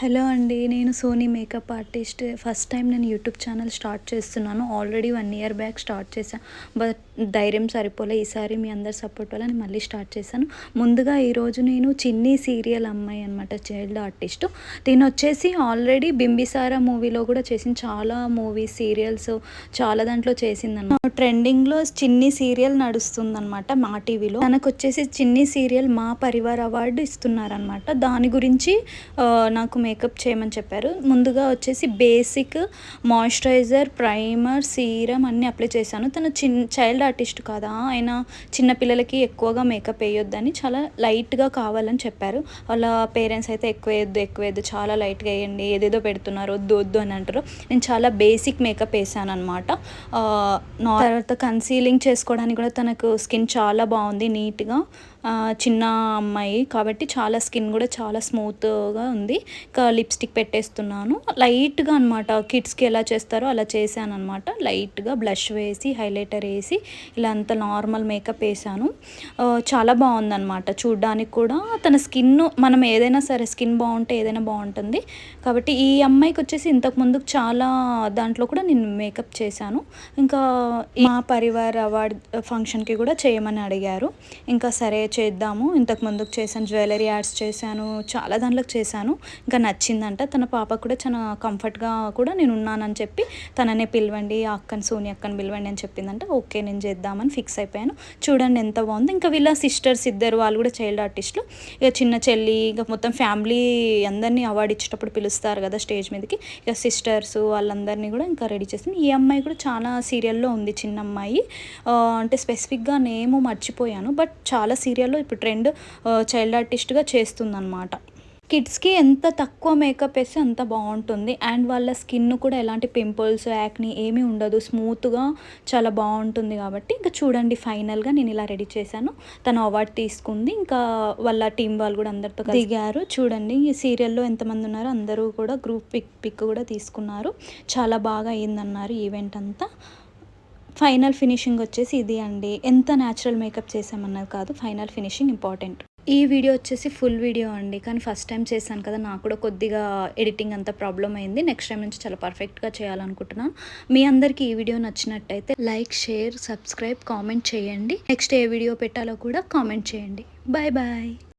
Hello అండి నేను Soni makeup artist. First time నేను యూట్యూబ్ ఛానల్ స్టార్ట్ చేస్తున్నాను. Already one year back start చేశాను బట్ ధైర్యం సరిపోలే. ఈసారి మీ అందరి సపోర్ట్ వల్ల నేను మళ్ళీ స్టార్ట్ చేశాను. ముందుగా ఈరోజు నేను చిన్ని సీరియల్ అమ్మాయి అనమాట చైల్డ్ ఆర్టిస్ట్. దీని వచ్చేసి ఆల్రెడీ బింబిసారా మూవీలో కూడా చేసిన చాలా మూవీస్ సీరియల్స్ చాలా దాంట్లో చేసిందన్నమాట. ట్రెండింగ్లో చిన్ని సీరియల్ నడుస్తుందన్నమాట మా టీవీలో. తనకు వచ్చేసి చిన్ని సీరియల్ మా పరివార్ అవార్డు ఇస్తున్నారనమాట దాని గురించి నాకు మేకప్ చేయమని చెప్పారు. ముందుగా వచ్చేసి బేసిక్ మాయిశ్చరైజర్ ప్రైమర్ సీరం అన్నీ అప్లై చేశాను. తను చిన్ చైల్డ్ ఆర్టిస్ట్ కదా? ఆయన చిన్నపిల్లలకి ఎక్కువగా మేకప్ వేయొద్దని చాలా లైట్గా కావాలని చెప్పారు. వాళ్ళ పేరెంట్స్ అయితే ఎక్కువ వేయొద్దు ఎక్కువ వేయద్దు చాలా లైట్గా వేయండి ఏదేదో పెడుతున్నారు వద్దు వద్దు అని అంటారు. నేను చాలా బేసిక్ మేకప్ వేసాను అనమాట తర్వాత కన్సీలింగ్ చేసుకోవడానికి కూడా తనకు స్కిన్ చాలా బాగుంది నీట్గా. చిన్న అమ్మాయి కాబట్టి చాలా స్కిన్ కూడా చాలా స్మూత్గా ఉంది. ఇంకా లిప్స్టిక్ పెట్టేస్తున్నాను. లైట్గా అనమాట కిడ్స్కి ఎలా చేస్తారో అలా చేశాను అనమాట లైట్గా బ్లష్ వేసి హైలైటర్ వేసి ఇలా అంత నార్మల్ మేకప్ వేసాను చాలా బాగుందన్నమాట. చూడ్డానికి కూడా తన స్కిన్ మనం ఏదైనా సరే స్కిన్ బాగుంటే ఏదైనా బాగుంటుంది. కాబట్టి ఈ అమ్మాయికి వచ్చేసి ఇంతకు ముందు చాలా దాంట్లో కూడా నేను మేకప్ చేశాను. ఇంకా మా పరివార్ అవార్డ్ ఫంక్షన్కి కూడా చేయమని అడిగారు. ఇంకా సరే చేద్దాము. ఇంతకు ముందుకు చేశాను జ్యువెలరీ యాడ్స్ చేశాను చాలా దాంట్లోకి చేశాను. ఇంకా నచ్చిందంట. తన పాప కూడా చాలా కంఫర్ట్గా కూడా నేను ఉన్నానని చెప్పి తననే పిలవండి అక్కని సోని అక్కని పిలవండి అని చెప్పిందంట. ఓకే నేను చేద్దామని ఫిక్స్ అయిపోయాను. చూడండి ఎంత బాగుంది. ఇంకా వీళ్ళ సిస్టర్స్ ఇద్దరు వాళ్ళు కూడా చైల్డ్ ఆర్టిస్టులు ఇక చిన్న చెల్లి ఇక మొత్తం ఫ్యామిలీ అందరినీ అవార్డు ఇచ్చేటప్పుడు పిలుస్తారు కదా స్టేజ్ మీదకి. ఇక సిస్టర్స్ వాళ్ళందరినీ కూడా ఇంకా రెడీ చేసింది ఈ అమ్మాయి కూడా చాలా సీరియల్లో ఉంది చిన్న అమ్మాయి. అంటే స్పెసిఫిక్గా నేమ్ మర్చిపోయాను. బట్ చాలా సీరియల్లో ఇప్పుడు ట్రెండ్ చైల్డ్ ఆర్టిస్ట్గా చేస్తుందన్నమాట. కిడ్స్కి ఎంత తక్కువ మేకప్ వేస్తే అంత బాగుంటుంది. అండ్ వాళ్ళ స్కిన్ కూడా ఎలాంటి పింపుల్స్ యాక్ని ఏమీ ఉండదు. స్మూత్గా చాలా బాగుంటుంది కాబట్టి ఇంకా చూడండి ఫైనల్గా నేను ఇలా రెడీ చేశాను. తను అవార్డు తీసుకుంది. ఇంకా వాళ్ళ టీం వాళ్ళు కూడా అందరితో దిగారు. చూడండి ఈ సీరియల్లో ఎంతమంది ఉన్నారో అందరూ కూడా గ్రూప్ పిక్ పిక్ కూడా తీసుకున్నారు. చాలా బాగా అయిందన్నారు ఈవెంట్ అంతా. ఫైనల్ ఫినిషింగ్ వచ్చేసి ఇది అండి. ఎంత న్యాచురల్ మేకప్ చేసామన్నది కాదు ఫైనల్ ఫినిషింగ్ ఇంపార్టెంట్. ఈ వీడియో వచ్చేసి ఫుల్ వీడియో అండి. కానీ ఫస్ట్ టైం చేశాను కదా నాకు కూడా కొద్దిగా ఎడిటింగ్ అంత ప్రాబ్లం అయింది. నెక్స్ట్ టైం నుంచి చాలా పర్ఫెక్ట్గా చేయాలనుకుంటున్నాను. మీ అందరికీ ఈ వీడియో నచ్చినట్టయితే లైక్ షేర్ సబ్స్క్రైబ్ కామెంట్ చేయండి. నెక్స్ట్ ఏ వీడియో పెట్టాలో కూడా కామెంట్ చేయండి. Bye bye